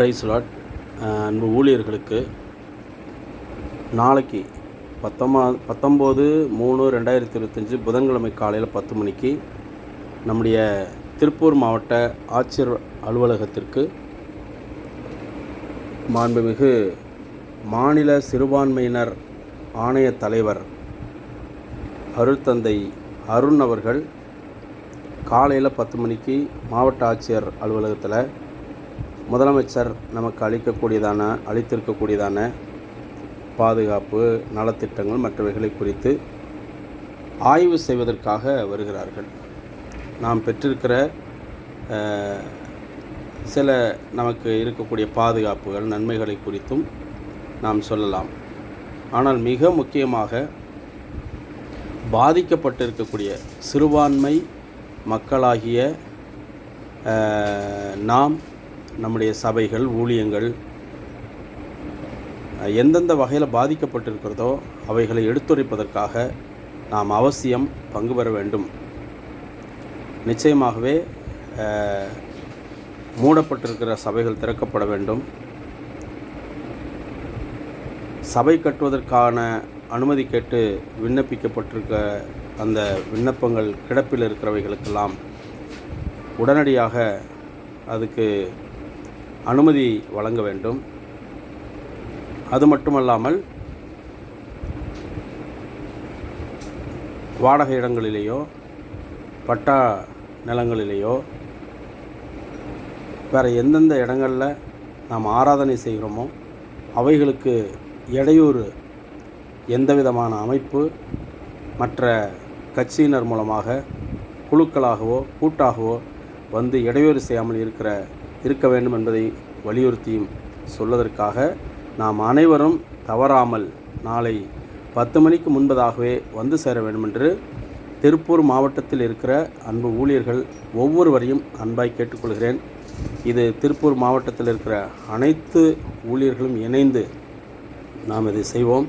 Price lot. அன்பு ஊழியர்களுக்கு நாளைக்கு பத்தொம்பா பத்தொம்போது மூணு ரெண்டாயிரத்தி இருபத்தஞ்சி புதன்கிழமை காலையில் பத்து மணிக்கு நம்முடைய திருப்பூர் மாவட்ட ஆட்சியர் அலுவலகத்திற்கு மாண்புமிகு மாநில சிறுபான்மையினர் ஆணைய தலைவர் அருள்தந்தை அருண் அவர்கள் காலையில் பத்து மணிக்கு மாவட்ட ஆட்சியர் அலுவலகத்தில் முதலமைச்சர் நமக்கு அளிக்கக்கூடியதான அளித்திருக்கக்கூடியதான பாதுகாப்பு நலத்திட்டங்கள் மற்றவைகளை குறித்து ஆய்வு செய்வதற்காக வருகிறார்கள். நாம் பெற்றிருக்கிற சில நமக்கு இருக்கக்கூடிய பாதுகாப்புகள் நன்மைகளை குறித்தும் நாம் சொல்லலாம். ஆனால் மிக முக்கியமாக பாதிக்கப்பட்டிருக்கக்கூடிய சிறுபான்மை மக்களாகிய நாம் நம்முடைய சபைகள் ஊழியங்கள் எந்தெந்த வகையில் பாதிக்கப்பட்டிருக்கிறதோ அவைகளை எடுத்துரைப்பதற்காக நாம் அவசியம் பங்கு பெற வேண்டும். நிச்சயமாகவே மூடப்பட்டிருக்கிற சபைகள் திறக்கப்பட வேண்டும். சபை கட்டுவதற்கான அனுமதி கேட்டு விண்ணப்பிக்கப்பட்டிருக்க அந்த விண்ணப்பங்கள் கிடப்பில் இருக்கிறவைகளுக்கெல்லாம் உடனடியாக அதுக்கு அனுமதி வழங்க வேண்டும். அது மட்டுமல்லாமல் வாடகை இடங்களிலேயோ பட்டா நிலங்களிலேயோ வேறு எந்தெந்த இடங்களில் நாம் ஆராதனை செய்கிறோமோ அவைகளுக்கு இடையூறு எந்த விதமான அமைப்பு மற்ற கட்சியினர் மூலமாக குழுக்களாகவோ கூட்டாகவோ வந்து இடையூறு செய்யாமல் இருக்கிற இருக்க வேண்டும் என்பதை வலியுறுத்தியும் சொல்வதற்காக நாம் அனைவரும் தவறாமல் நாளை பத்து மணிக்கு முன்பதாகவே வந்து சேர வேண்டும் என்று திருப்பூர் மாவட்டத்தில் இருக்கிற அன்பு ஊழியர்கள் ஒவ்வொருவரையும் அன்பாய் கேட்டுக்கொள்கிறேன். இது திருப்பூர் மாவட்டத்தில் இருக்கிற அனைத்து ஊழியர்களும் இணைந்து நாம் இதை செய்வோம்.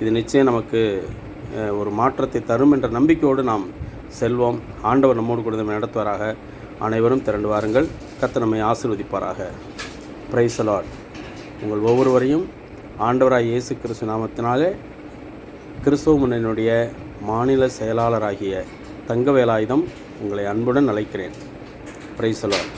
இது நிச்சயம் நமக்கு ஒரு மாற்றத்தை தரும் என்ற நம்பிக்கையோடு நாம் செல்வோம். ஆண்டவர் நம்மோடு கூட நடத்துவாராக. அனைவரும் திரண்டு வாருங்கள். கத்தனமை நம்மை ஆசீர்வதிப்பாராக. உங்கள் ஒவ்வொருவரையும் ஆண்டவராய் இயேசு கிறிஸ்து நாமத்தினாலே கிறிஸ்துவ முன்னணியுடைய மாநில செயலாளராகிய தங்கவேலாயுதம் உங்களை அன்புடன் அழைக்கிறேன். பிரைசலாட்